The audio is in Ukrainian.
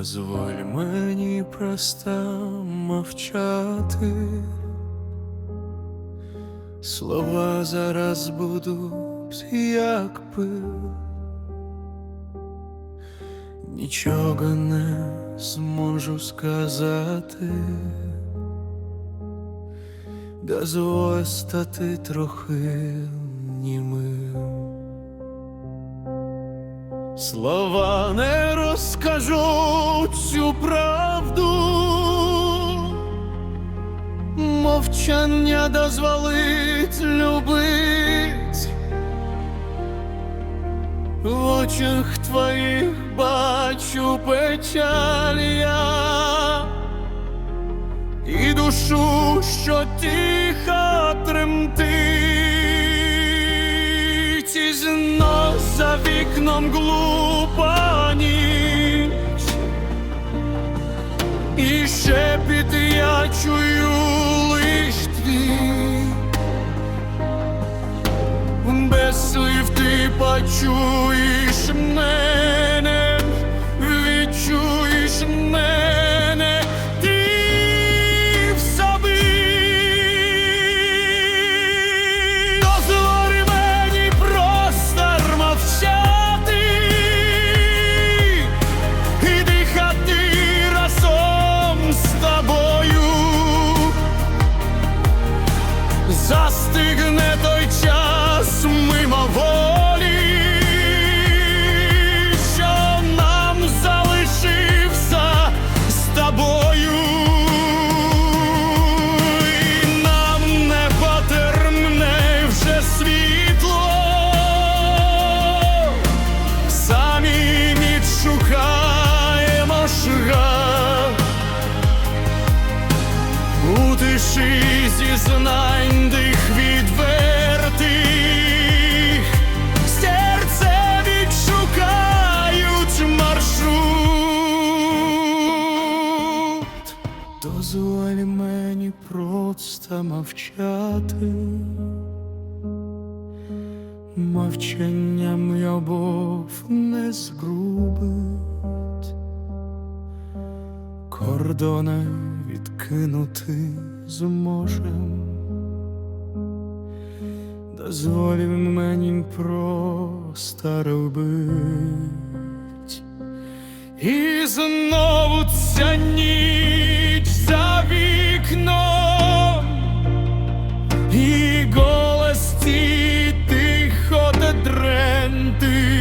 Дозволь мені просто мовчати. Слова зараз будуть як пил. Нічого не зможу сказати. Дозволь стати трохи німим. Слова не розкажуть цю правду, мовчання дозволить любить. В очах твоїх бачу печаль я. І душу, що тихо тремтить, і знов за вікном глупа ніч, і шепіт я чую лиш твій. Без слів ти почуєш мене, тиші зізнань дих відвертих серце відшукають маршрут. Дозволь мені просто мовчати. Мовчанням любов не згрубить кордони кинути зможем, дозволів мені просто робить, і знову ця ніч за вікном, і голості тихо та.